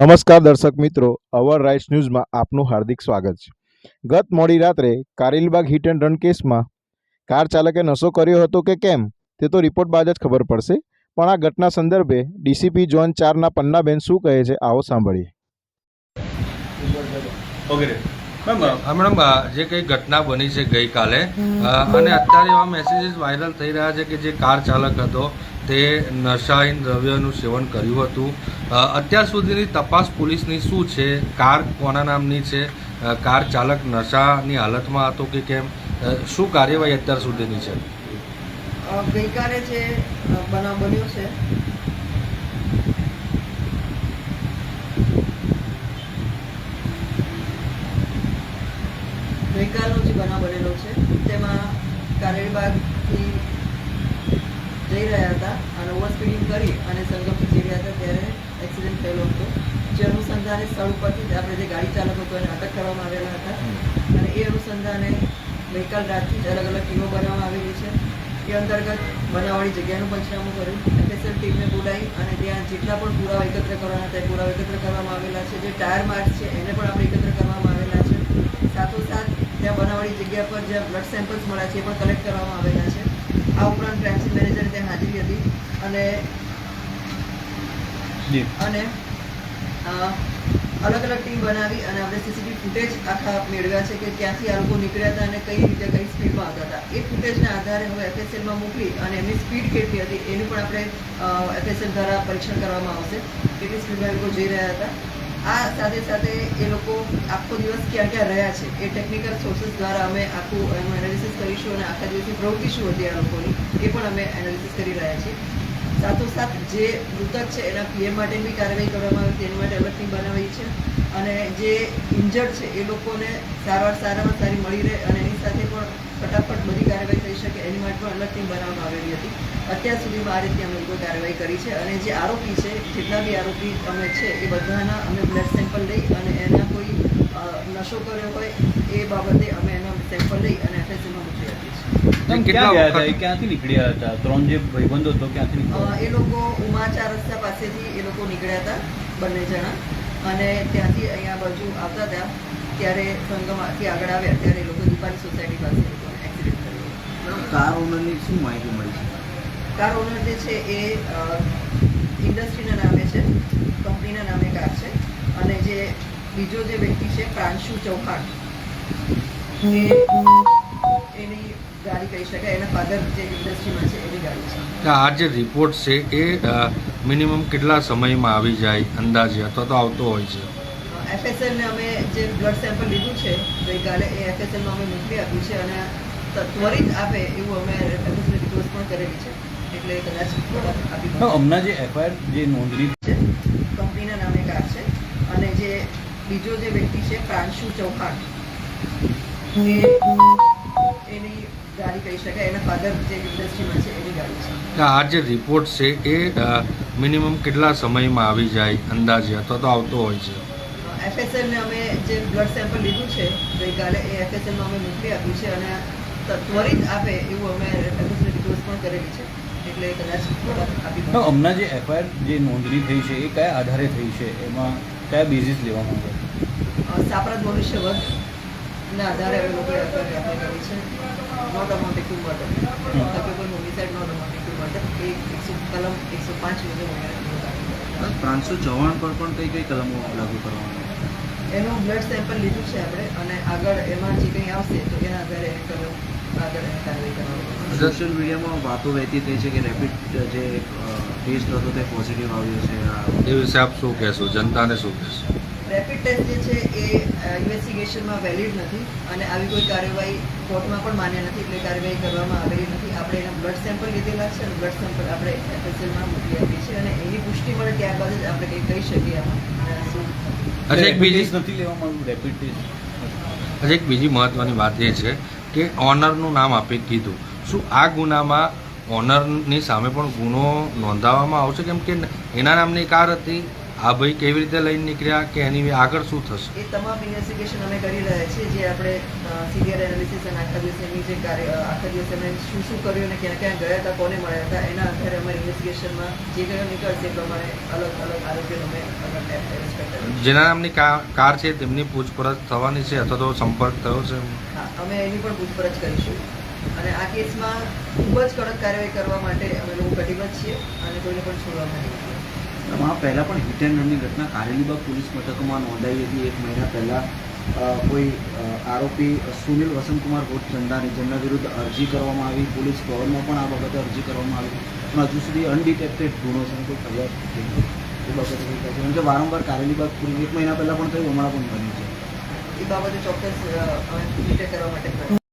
નમસ્કાર દર્શક મિત્રો, અવર રાઇટ્સ ન્યૂઝમાં આપનું હાર્દિક સ્વાગત છે. ગત મોડી રાત્રે કારિલબાગ હિટ એન્ડ રન કેસમાં કાર ચાલકે નશો કર્યો હતો કે કેમ, તે તો રિપોર્ટ બાદ જ ખબર પડશે. પણ આ ઘટના સંદર્ભે ડીસીપી ઝોન ચારના પન્નાબેન શું કહે છે, આવો સાંભળીએ. વગેરે મેમ હા મેડમ અ, જે કંઈ ઘટના બની છે ગઈકાલે અને અત્યારે એવા મેસેજીસ વાયરલ થઈ રહ્યા છે કે જે કાર ચાલક હતો તે નશાહીન દ્રવ્યનું સેવન કર્યું હતું. અત્યાર સુધીની તપાસ પોલીસની શું છે? કાર કોના નામની છે? કાર ચાલક નશાની હાલતમાં હતો કે કેમ? શું કાર્યવાહી અત્યાર સુધીની છે? ગઈકાલે જે બનાવ બન્યો છે ગઈકાલનો જે બનાવ બનેલો છે તેમાં કારેડબાગથી જઈ રહ્યા હતા અને ઓવર સ્પીડિંગ કરી અને સંગમથી જઈ રહ્યા હતા ત્યારે એક્સિડન્ટ થયેલો હતો. જે અનુસંધાને સ્થળ ઉપરથી આપણે જે ગાડી ચાલક હતો એને અટક કરવામાં આવેલા હતા. અને એ અનુસંધાને ગઈકાલ રાતથી જ અલગ અલગ ટીમો બનાવવામાં આવેલી છે. એ અંતર્ગત બનાવવાળી જગ્યાનું પંચનામું કર્યું. એફએસએલ ટીમને બોલાવી અને ત્યાં જેટલા પણ પુરાવા એકત્ર કરવાના હતા એ પુરાવા એકત્ર કરવામાં આવેલા છે. જે ટાયર માર્ક છે એને પણ આપણે એકત્ર કરવામાં ત્યાં જગ્યા પર જ્યાં બ્લડ સેમ્પલ્સ મળ્યા છે એ પણ કલેક્ટ કરવામાં આવેલા છે. આ ઉપરાંત ટ્રાન્સિટ મેનેજર ત્યાં હાજરી હતી અને અને અલગ અલગ ટીમ બનાવી અને આપણે સીસીટીવી ફૂટેજ આખા મેળવ્યા છે કે ક્યાંથી આ લોકો નીકળ્યા હતા અને કઈ રીતે કઈ સ્પીડમાં આવતા હતા. એ ફૂટેજના આધારે હવે એફએસએલમાં મોકલી અને એમની સ્પીડ કેટલી હતી એનું પણ આપણે એફએસએલ દ્વારા પરીક્ષણ કરવામાં આવશે. કેટલી સ્પીડમાં એ લોકો જઈ રહ્યા હતા. આ સાથે સાથે એ લોકો આખો દિવસ ક્યાં ક્યાં રહ્યા છે, એ ટેકનિકલ સોર્સિસ દ્વારા અમે આખું એનું એનાલિસિસ કરીશું અને આખા દિવસની પ્રવૃત્તિ શું હતી આ લોકોની, એ પણ અમે એનાલિસિસ કરી રહ્યા છીએ. સાથોસાથ જે મૃતક છે, એના પીએમ માટે બી કાર્યવાહી કરવામાં આવી, તેની માટે અલગ ટીમ બનાવી છે. અને જે ઇન્જર્ડ છે, એ લોકોને સારવાર સારામાં સારી મળી રહે પણ ફટાફટ બધી કાર્યવાહી થઈ શકે એની માટે પણ અલગ ટીમ બનાવવામાં આવેલી હતી. અત્યાર સુધીમાં આ રીતે અમે લોકો કાર્યવાહી કરી છે અને જે આરોપી છે જેટલા બી આરોપી અમે છે એ બધાના અમે બ્લડ સેમ્પલ લઈ અને એના કોઈ નશો કર્યો હોય એ બાબતે અમે એના સેમ્પલ લઈ અને એફએસએલમાં મોકલી આપીએ છીએ. મેમ ક્યાં ગયા હતા? એ ક્યાંથી નીકળ્યા હતા? ત્રણ જે ભાઈબંધો હતો ક્યાંથી નીકળ્યા? એ લોકો ઉમાચા રસ્તા પાસેથી એ લોકો નીકળ્યા હતા બંને જણા. અને ત્યાંથી અહીંયા બાજુ આવતા હતા ત્યારે સંગમથી આગળ આવ્યા ત્યારે એ લોકો દીપાલી સોસાયટી પાસે એ લોકોને એક્સિડન્ટ થયો મેડમ કાર ઓનરની શું માહિતી મળી છે? કાર ઓનર જે છે એ ઇન્ડસ્ટ્રીના નામે છે કંપનીના નામે કાર છે. અને જે બીજો જે વ્યક્તિ છે પ્રાંશુ ચૌહાણ એ એની ગાડી કહી શકાય. એના ફાધર જે ઇન્ડસ્ટ્રીમાં છે એની ગાડી છે. આ જે રિપોર્ટ છે એ મિનિમમ કેટલા સમયમાં આવી જાય અંદાજે અથવા તો આવતો હોય છે? એફએસએલ ને અમે જે બ્લડ સેમ્પલ લીધું છે ગઈકાલે એ એફએસએલમાં અમે મોકલી આપ્યું છે અને ત્વરિત આપે એવું અમે રિક્વેસ્ટ પણ કરેલી છે. એટલે કદાચ હમણાં જે એફઆઈઆર જે નોંધણી છે. કંપનીના નામે કાર છે. અને જે બીજો જે વ્યક્તિ છે પ્રાંશુ ચૌહાણ એ એની ગાડી કહી શકાય. એના ફાધર જે ઇન્ડસ્ટ્રીમાં છે એની ગાડી છે. આ જે રિપોર્ટ છે એ મિનિમમ કેટલા સમયમાં આવી જાય અંદાજે અથવા તો આવતો હોય છે? એફએસએલ અમે જે બ્લડ સેમ્પલ લીધું છે ગઈકાલે એ એફએસએલમાં અમે મોકલી આપ્યું છે અને ત્વરિત આપે એવું અમે એફએસએલ રિક્વેસ્ટ પણ કરેલી છે. એટલે કદાચ હમણાં જે એફઆઈઆર જે નોંધણી થઈ છે એ કયા આધારે થઈ છે? એમાં કયા બેઝિસ લેવામાં આવે? અ, સાપરાધ મનુષ્ય વર્ગ ના આધારે અમે લોકોએ એફઆઈઆર દાખલ કરી છે. Not amount to murder capable homicide not amount to murder એ એકસો કલમ એકસો પાંચ મુજબ અમે પ્રાંશુ ચૌહાણ પર પણ કઈ કઈ કલમો લાગુ કરવામાં એનું બ્લડ સેમ્પલ લીધું છે આપણે અને આગળ એમાં જે કંઈ આવશે તો એના આધારે એ કરો આગળ એની કાર્યવાહી કરવામાં સોશિયલ મીડિયામાં વાતો વહેતી થઈ છે કે રેપિડ જે ટેસ્ટ હતો તે પોઝિટિવ આવ્યો છે એ વિશે આપ શું કહેશો? જનતાને શું કહેશો? રેપિડ ટેસ્ટ જે છે એ ઇન્વેસ્ટિગેશનમાં વેલિડ નથી અને આવી કોઈ કાર્યવાહી કોર્ટમાં પણ માન્ય નથી એટલે કાર્યવાહી કરવામાં આવેલી નથી. આપણે એના બ્લડ સેમ્પલ લીધેલા છે અને બ્લડ સેમ્પલ આપણે એફએસએલમાં મોકલી આપીએ છીએ અને એની પુષ્ટિ મળે ત્યારબાદ જ આપણે કંઈ કહી શકીએ આમાં અને શું અચ્છા એક બીજી નથી લેવામાં આવ્યું રેપિડ ટેસ્ટ એક બીજી મહત્ત્વની વાત એ છે કે ઓનરનું નામ આપે કીધું. શું આ ગુનામાં ઓનરની સામે પણ ગુનો નોંધાવવામાં આવશે? કેમ કે એના નામની કાર હતી. આ ભાઈ કેવી રીતે લઈને નીકળ્યા કે એની આગળ શું થશે? એ તમામ ઇન્વેસ્ટિગેશન અમે કરી રહ્યા છીએ જે આપણે સિનિયર એનાલિસિસ અને આખા દિવસ એની જે કાર્ય આખા દિવસ અમે શું શું કર્યું અને ક્યાં ક્યાં ગયા હતા કોને મળ્યા હતા એના આધારે અમારી ઇન્વેસ્ટિગેશનમાં જે કંઈ નીકળશે એ પ્રમાણે અલગ અલગ આરોગ્ય અમે જેના નામની કાર છે તેમની પૂછપરછ થવાની છે અથવા તો સંપર્ક થયો છે? હા અમે એની પણ પૂછપરછ કરીશું. અને આ કેસમાં ખૂબ જ કડક કાર્યવાહી કરવા માટે અમે લોકો કટિબદ્ધ છીએ અને કોઈને પણ છોડવા નહીં આ પહેલાં પણ હિટ એન્ડ રનની ઘટના કારેલીબાગ પોલીસ મથકમાં નોંધાઈ હતી. એક મહિના પહેલાં કોઈ આરોપી સુનિલ વસંતકુમાર ભોટ ચંદાની જેમના વિરુદ્ધ અરજી કરવામાં આવી. પોલીસ ભવનમાં પણ આ બાબતે અરજી કરવામાં આવી. પણ હજુ સુધી અનડિટેક્ટેડ ગુનો છે કોઈ ફરિયાદ. એ બાબતે કંઈ કહે છે કેમ કે વારંવાર કારેલીબાગ પોલીસ એક મહિના પહેલાં પણ થયું, હમણાં પણ બન્યું છે. એ બાબતે ચોક્કસ કરવા માટે